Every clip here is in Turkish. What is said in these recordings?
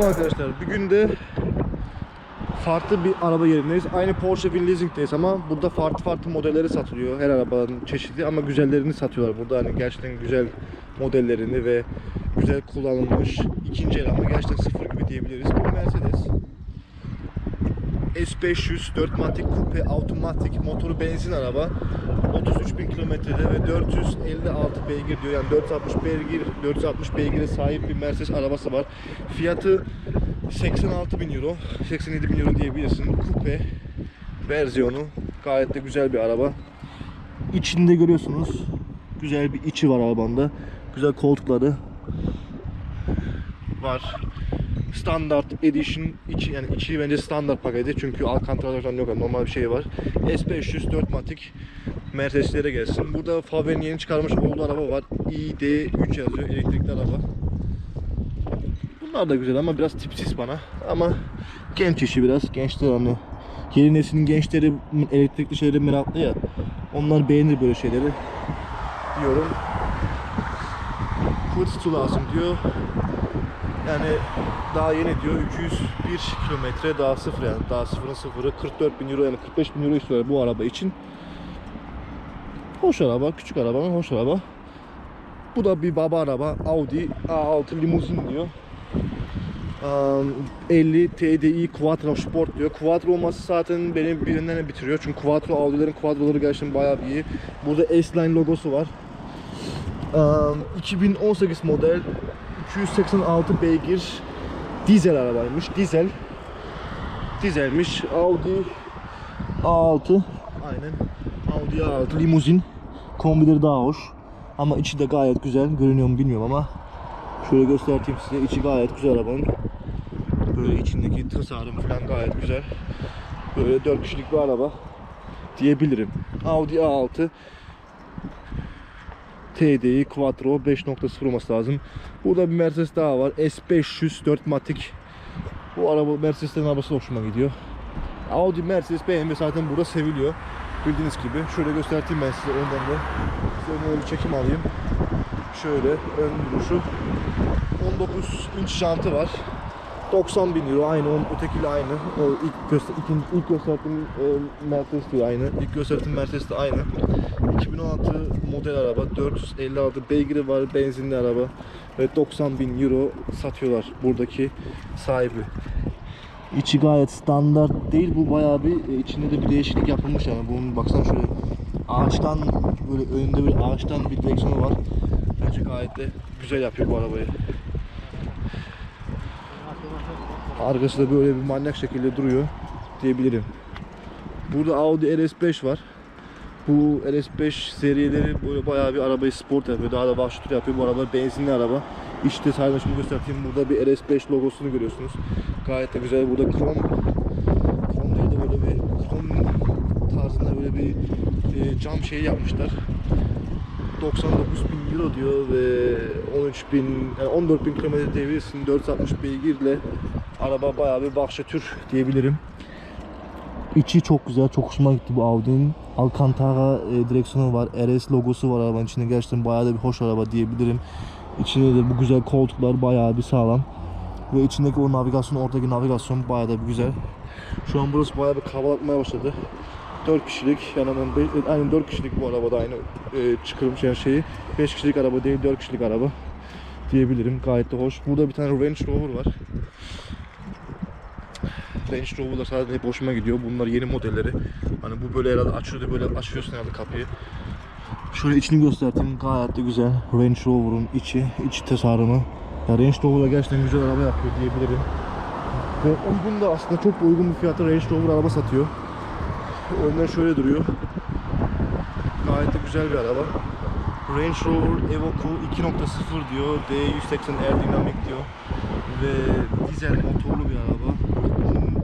Selam arkadaşlar. Bugün de farklı bir araba yerindeyiz. Aynı Porsche Leasing'deyiz ama burada farklı farklı modelleri satılıyor. Her arabanın çeşitli ama güzellerini satıyorlar. Burada hani gerçekten güzel modellerini ve güzel kullanılmış ikinci el ama gerçekten sıfır gibi diyebiliriz. Bu Mercedes. S500 4 matik kupe otomatik motoru benzin araba. 33 bin kilometrede ve 456 beygir diyor. Yani 460 beygir 460 beygire sahip bir Mercedes arabası var. Fiyatı 86 bin euro 87 bin euro diyebilirsin. Kupe versiyonu gayet de güzel bir araba. İçinde görüyorsunuz güzel bir içi var arabanda. Güzel koltukları var standart edition içi yani içi bence standart paketi çünkü Alcantara falan yok normal bir şey var. S500 4 matik Mercedeslere gelsin. Burada Faber'in yeni çıkarmış olduğu araba var. ID3 yazıyor elektrikli araba. Bunlar da güzel ama biraz tipsiz bana. Ama genç işi biraz. Gençler hani yeni neslin gençleri elektrikli şeyleri meraklı ya. Onlar beğenir böyle şeyleri diyorum. Lazım diyor. Yani daha yeni diyor 201 kilometre daha sıfır yani daha sıfırın sıfırı 44 bin euro yani 45 bin euro istiyorlar bu araba için. Hoş araba, küçük araba ama hoş araba. Bu da bir baba araba Audi A6 limuzin diyor. Um, 50 TDI Quattro Sport diyor. Quattro olması zaten beni birinden bitiriyor. Çünkü Quattro Audi'lerin Quattro'ları gerçekten bayağı iyi. Burada S-Line logosu var. Um, 2018 model 286 beygir dizel arabaymış. Dizel. Dizelmiş. Audi A6. Aynen. Audi A6 limuzin. Kombileri daha hoş. Ama içi de gayet güzel. Görünüyor mu bilmiyorum ama şöyle göstereyim size. İçi gayet güzel arabanın. Böyle içindeki tasarım falan gayet güzel. Böyle 4 kişilik bir araba diyebilirim. Audi A6 TDI Quattro 5.0 olması lazım. Burada bir Mercedes daha var. S500 4 Matic. Bu araba Mercedes'lerin arabası hoşuma gidiyor. Audi, Mercedes, BMW zaten burada seviliyor. Bildiğiniz gibi. Şöyle göstereyim ben size önden de. Size bir çekim alayım. Şöyle ön duruşu. 19 inç jantı var. 90 bin euro aynı onun ötekiyle aynı. O ilk göster ikinci, ilk gösterdiğim e, Mercedes de aynı. İlk gösterdiğim Mercedes de aynı. 2016 model araba 456 beygiri var benzinli araba ve 90 bin euro satıyorlar buradaki sahibi. İçi gayet standart değil bu bayağı bir e, içinde de bir değişiklik yapılmış yani bunun baksana şöyle ağaçtan böyle önünde bir ağaçtan bir direksiyonu var. Bence gayet de güzel yapıyor bu arabayı. Arkası da böyle bir manyak şekilde duruyor diyebilirim. Burada Audi RS5 var. Bu RS5 serileri böyle bayağı bir arabayı sport yapıyor. Daha da vahşi yapıyor. Bu araba benzinli araba. İşte sadece şimdi göstereyim. Burada bir RS5 logosunu görüyorsunuz. Gayet de güzel. Burada krom değil de böyle bir krom tarzında böyle bir e, cam şeyi yapmışlar. 99 bin euro diyor ve 13 bin, yani 14 bin kilometre diyebilirsin. 460 beygirle araba bayağı bir bahşetür diyebilirim. İçi çok güzel, çok hoşuma gitti bu Audi'nin. Alcantara e, direksiyonu var, RS logosu var arabanın içinde. Gerçekten bayağı da bir hoş araba diyebilirim. İçinde de bu güzel koltuklar bayağı bir sağlam. Ve içindeki o navigasyon, oradaki navigasyon bayağı da bir güzel. Şu an burası bayağı bir kalabalıkmaya başladı. 4 kişilik yani ben be- aynı 4 kişilik bu arabada aynı e, çıkırmış şeyi. 5 kişilik araba değil 4 kişilik araba diyebilirim. Gayet de hoş. Burada bir tane Range Rover var. Range Rover'lar zaten hep hoşuma gidiyor. Bunlar yeni modelleri. Hani bu böyle herhalde açıyordu böyle açıyorsun herhalde kapıyı. Şöyle içini göstereyim. Gayet de güzel. Range Rover'ın içi, iç tasarımı. Ya Range Rover'la gerçekten güzel araba yapıyor diyebilirim. Ve uygun da aslında çok uygun bir fiyata Range Rover araba satıyor. Önden şöyle duruyor. Gayet de güzel bir araba. Range Rover Evoque 2.0 diyor. D180 aerodinamik diyor. Ve dizel motorlu bir araba.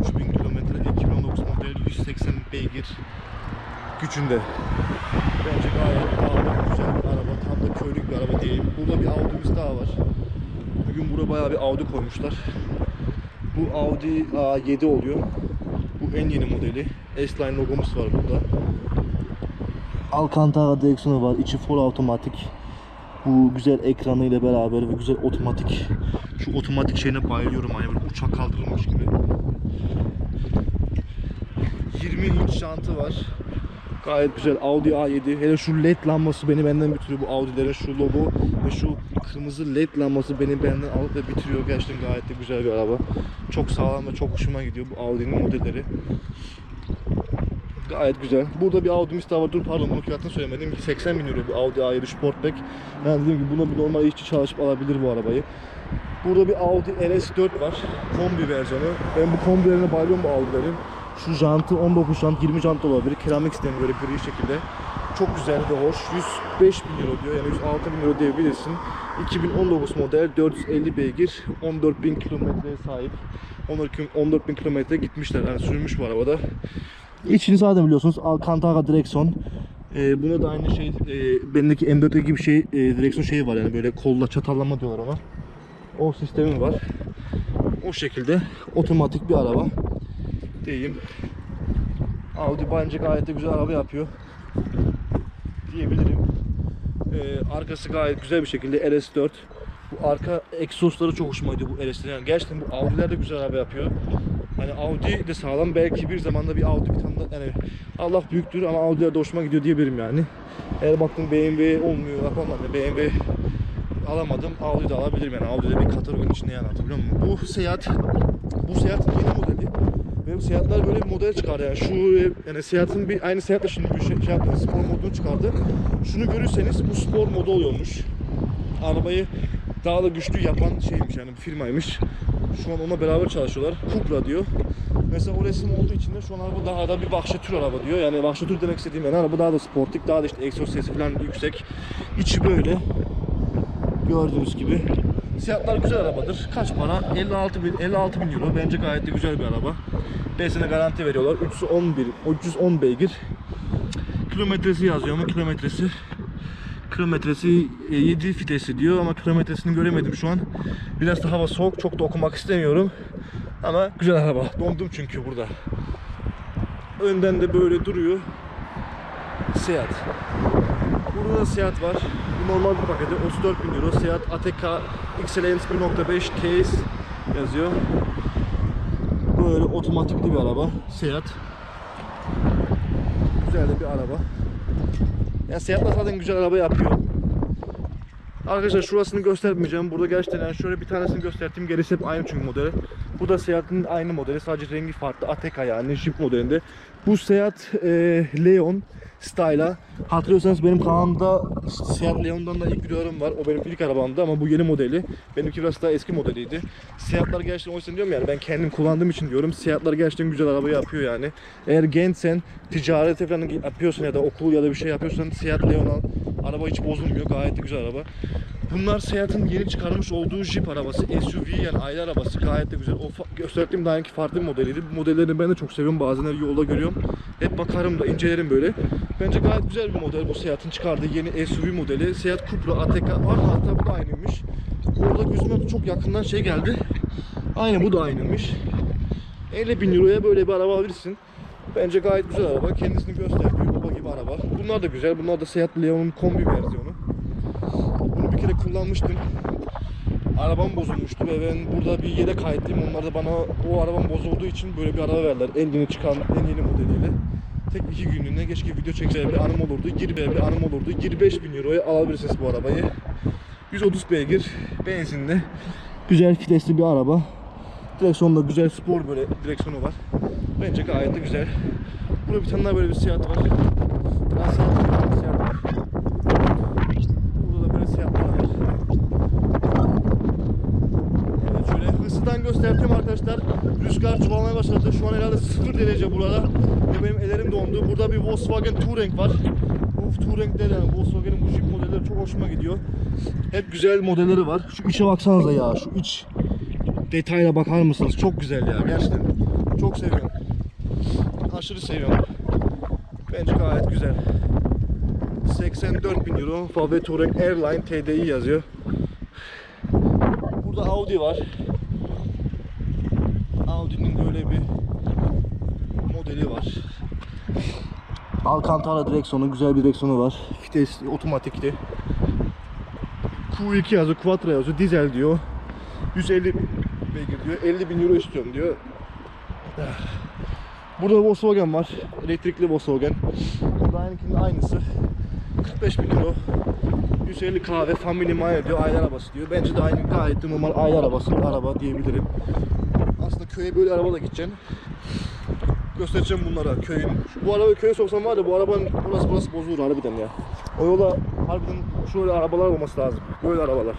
3000 kilometre 2019 model 180 beygir gücünde. Bence gayet pahalı, güzel bir araba. Tam da köylük bir araba değil. Burada bir Audi'miz daha var. Bugün buraya bayağı bir Audi koymuşlar. Bu Audi A7 oluyor. Bu en yeni modeli. S-Line logomuz var burada. Alcantara direksiyonu var. İçi full otomatik. Bu güzel ekranıyla beraber ve güzel otomatik şu otomatik şeyine bayılıyorum hani böyle uçak kaldırılmış gibi. 20 inç jantı var. Gayet güzel Audi A7. Hele şu led lambası beni benden bitiriyor. Bu Audi'lerin şu logo ve şu kırmızı led lambası beni benden alıp ve bitiriyor. Gerçekten gayet de güzel bir araba. Çok sağlam ve çok hoşuma gidiyor bu Audi'nin modelleri. Gayet güzel. Burada bir Audi'miz daha var. Dur pardon bunun fiyatını söylemedim. 80 bin euro bu Audi A7 Sportback. Yani dediğim gibi buna bir normal işçi çalışıp alabilir bu arabayı. Burada bir Audi RS4 var. Kombi versiyonu. Ben bu kombilerine bayılıyorum bu Audi'lerin. Şu jantı 19 jant, 20 jant olabilir. Keramik sistemi böyle gri şekilde. Çok güzel ve hoş. 105 bin euro diyor. Yani 106 bin euro diyebilirsin. 2019 model 450 beygir. 14 bin kilometreye sahip. 14 bin kilometre gitmişler. Yani sürülmüş bu arabada. İçini zaten biliyorsunuz Alcantara direksiyon. Ee, buna da aynı şey, e, bendeki M4'teki gibi şey, e, direksiyon şeyi var yani böyle kolla çatallama diyorlar ona. O sistemi var. O şekilde otomatik bir araba diyeyim. Audi bence gayet de güzel araba yapıyor diyebilirim. Ee, arkası gayet güzel bir şekilde RS4. Bu arka egzozları çok hoşuma gidiyor bu RS'lerin. Yani gerçekten bu Audi'ler de güzel araba yapıyor. Hani Audi de sağlam. Belki bir zamanda bir Audi bir tane de- yani Allah büyüktür ama Audi'ler de hoşuma gidiyor diyebilirim yani. Eğer baktım BMW olmuyor yapamadım. BMW alamadım. Audi de alabilirim yani. Audi'de bir katalogun içinde yani hatırlıyor musun? Bu Seat bu Seat yeni modeli. Bu Seat'ler böyle bir model çıkardı yani. Şu yani Seat'ın bir aynı Seat'la şimdi bir şey, şey yaptı. Spor modunu çıkardı. Şunu görürseniz bu spor modu oluyormuş. Arabayı daha da güçlü yapan şeymiş yani bir firmaymış. Şu an ona beraber çalışıyorlar. Cupra diyor. Mesela o resim olduğu için de şu an araba daha da bir Vahşi tür araba diyor. Yani Vahşi tür demek istediğim yani araba daha da sportif, daha da işte egzoz sesi falan yüksek. İçi böyle. Gördüğünüz gibi. Fiyatlar güzel arabadır. Kaç para? 56 bin, 56 bin euro. Bence gayet de güzel bir araba. 5 sene garanti veriyorlar. 311, 310 beygir. Kilometresi yazıyor ama kilometresi kilometresi e, 7 fitesi diyor ama kilometresini göremedim şu an. Biraz da hava soğuk. Çok da okumak istemiyorum. Ama güzel araba. Dondum çünkü burada. Önden de böyle duruyor. Seat. Burada da Seat var. Normal bir paketi 34 bin euro. Seat Ateca XLS 1.5 TS yazıyor. Böyle otomatikli bir araba. Seat. Güzel de bir araba. Ya Seat'la zaten güzel araba yapıyor. Arkadaşlar şurasını göstermeyeceğim. Burada gerçekten yani şöyle bir tanesini gösterdim. Gerisi hep aynı çünkü modeli. Bu da Seat'in aynı modeli. Sadece rengi farklı. Ateca yani Jeep modelinde. Bu Seat e, Leon Style'a. Hatırlıyorsanız benim kanalımda Seat Leon'dan da ilk videolarım var. O benim ilk arabamdı ama bu yeni modeli. Benimki biraz daha eski modeliydi. Seat'lar gerçekten o yüzden diyorum yani ben kendim kullandığım için diyorum. Seat'lar gerçekten güzel araba yapıyor yani. Eğer gençsen, ticarete falan yapıyorsan ya da okul ya da bir şey yapıyorsan Seat Leon. Araba hiç bozulmuyor. Gayet de güzel araba. Bunlar Seat'ın yeni çıkarmış olduğu Jeep arabası. SUV yani aile arabası. Gayet de güzel. O gösterdiğim daha önceki farklı modeliydi. Bu modellerini ben de çok seviyorum. Bazenleri yolda görüyorum. Hep bakarım da incelerim böyle. Bence gayet güzel bir model bu Seat'ın çıkardığı yeni SUV modeli. Seat Cupra, Ateca var hatta bu da aynıymış. Orada gözüme çok yakından şey geldi. Aynı bu da aynıymış. 50 bin euroya böyle bir araba alabilirsin. Bence gayet güzel araba. Kendisini gösteriyor. Baba gibi araba. Bunlar da güzel. Bunlar da Seat Leon'un kombi versiyonu. Bunu bir kere kullanmıştım. Arabam bozulmuştu ve ben burada bir yere kayıtlıyım. Onlar da bana o arabam bozulduğu için böyle bir araba verdiler. En yeni çıkan, en yeni modeliyle. Tek iki günlüğüne keşke video çekseydim bir anım olurdu. 20 bir anım olurdu. 25 bin euroya alabilirsiniz bu arabayı. 130 beygir benzinli. Güzel fitesli bir araba. Direksiyonda güzel spor böyle direksiyonu var. Bence gayet de güzel. Burada bir tane daha böyle bir Seat var. Daha Seat var, Seat var. Burada da böyle Seat'lar var. Evet şöyle göstereyim arkadaşlar. Rüzgar çoğalmaya başladı. Şu an herhalde 0 derece burada. Ve benim ellerim dondu. Burada bir Volkswagen Touareg var. Bu Touareg'ler yani Volkswagen'in bu Jeep modelleri çok hoşuma gidiyor. Hep güzel modelleri var. Şu içe baksanıza ya. Şu iç detayla bakar mısınız? Çok güzel ya gerçekten. Çok seviyorum. Aşırı seviyorum. Bence gayet güzel. 84 bin euro. VW Touareg Airline TDI yazıyor. Burada Audi var. Böyle bir modeli var. Alcantara direksiyonu, güzel bir direksiyonu var. Vites otomatikli. Q2 yazıyor, Quattro yazıyor, dizel diyor. 150 beygir diyor, 50 bin euro istiyorum diyor. Burada Volkswagen var, elektrikli Volkswagen. Burada aynıkinin aynısı. 45 bin euro. 150 kahve Family Mania diyor, aile arabası diyor. Bence de aynı gayet de normal aile arabası bir araba diyebilirim. Köye böyle arabayla gideceksin. Göstereceğim bunlara köyün. Bu arabayı köye soksam var ya bu arabanın burası burası bozulur harbiden ya. O yola harbiden şöyle arabalar olması lazım. Böyle arabalar.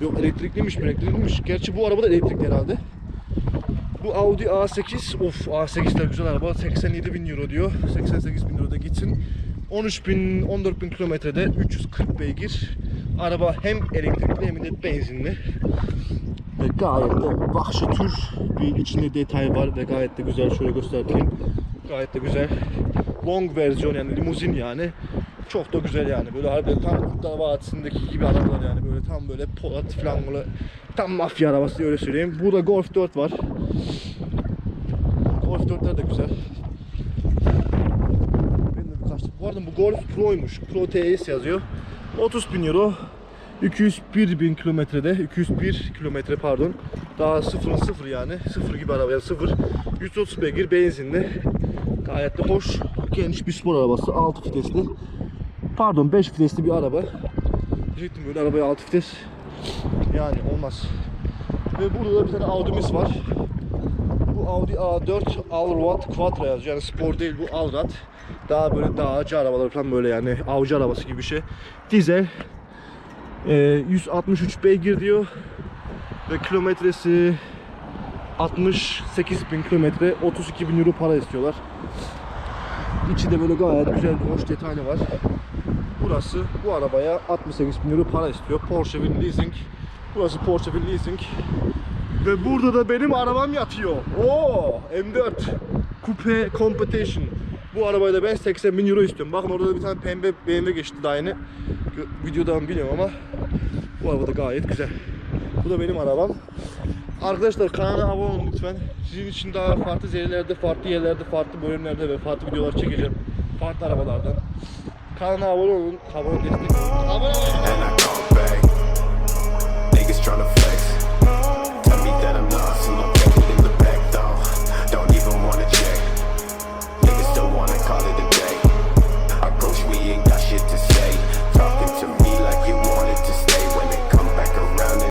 Yok elektrikliymiş mi elektrikliymiş. Gerçi bu araba da elektrikli herhalde. Bu Audi A8, of A8 de güzel araba. 87 bin euro diyor. 88 bin euro da gitsin. 13 bin, 14 bin kilometrede 340 beygir. Araba hem elektrikli hem de benzinli. Ve gayet de vahşi tür bir içinde detay var ve gayet de güzel. Şöyle göstereyim. Gayet de güzel. Long versiyon yani limuzin yani. Çok da güzel yani. Böyle harbiden tam Kurtlar Vadisi'ndeki gibi arabalar yani. Böyle tam böyle Polat falan böyle tam mafya arabası öyle söyleyeyim. Burada Golf 4 var. Golf 4'ler de güzel. Bu arada bu Golf Pro'ymuş. Pro TS yazıyor. 30 bin euro. 201 bin kilometrede, 201 kilometre pardon. Daha sıfırın sıfır yani. Sıfır gibi araba yani sıfır. 130 beygir benzinli. Gayet de hoş. Geniş bir spor arabası. 6 vitesli. Pardon 5 vitesli bir araba. Diyecektim böyle arabaya 6 vites. Yani olmaz. Ve burada da bir tane Audi'miz var. Bu Audi A4 Allroad Quattro yazıyor. Yani spor değil bu Allrad. Daha böyle dağcı arabalar falan böyle yani avcı arabası gibi bir şey. Dizel. Ee, 163 beygir diyor. Ve kilometresi 68 bin kilometre 32 bin euro para istiyorlar. İçi de böyle gayet güzel hoş detaylı var. Burası bu arabaya 68 bin euro para istiyor. Porsche Win Leasing. Burası Porsche Win Leasing. Ve burada da benim arabam yatıyor. Oo, M4 Coupe Competition. Bu arabayı da ben 80 bin euro istiyorum. Bakın orada da bir tane pembe BMW geçti daha yeni. Videodan biliyorum ama bu araba da gayet güzel. Bu da benim arabam. Arkadaşlar kanala abone olun lütfen. Sizin için daha farklı zerilerde, farklı yerlerde, farklı bölümlerde ve farklı videolar çekeceğim. Farklı arabalardan. Kanala abone olun. Abone destek. Abone olun.